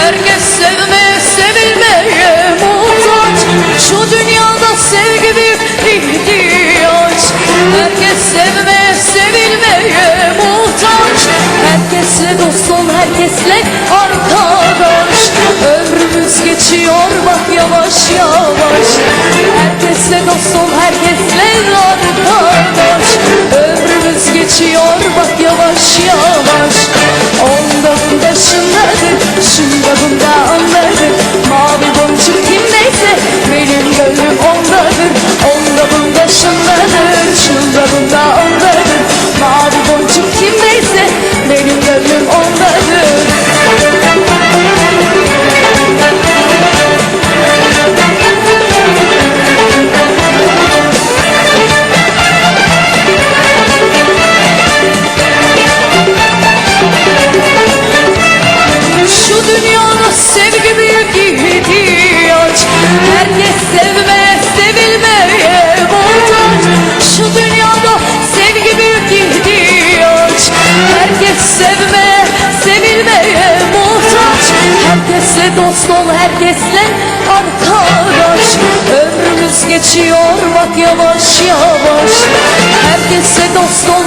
Herkes sevme, sevilmeye muhtaç. Şu dünyada sevgi bir ihtiyaç. Herkes sevme, sevilmeye muhtaç Herkesle dost herkesle arkadaş Ömrümüz geçiyor bak yavaş yavaş. dost ol herkesle. Arkadaş Ömrümüz geçiyor. Bak yavaş yavaş. Herkese dost ol.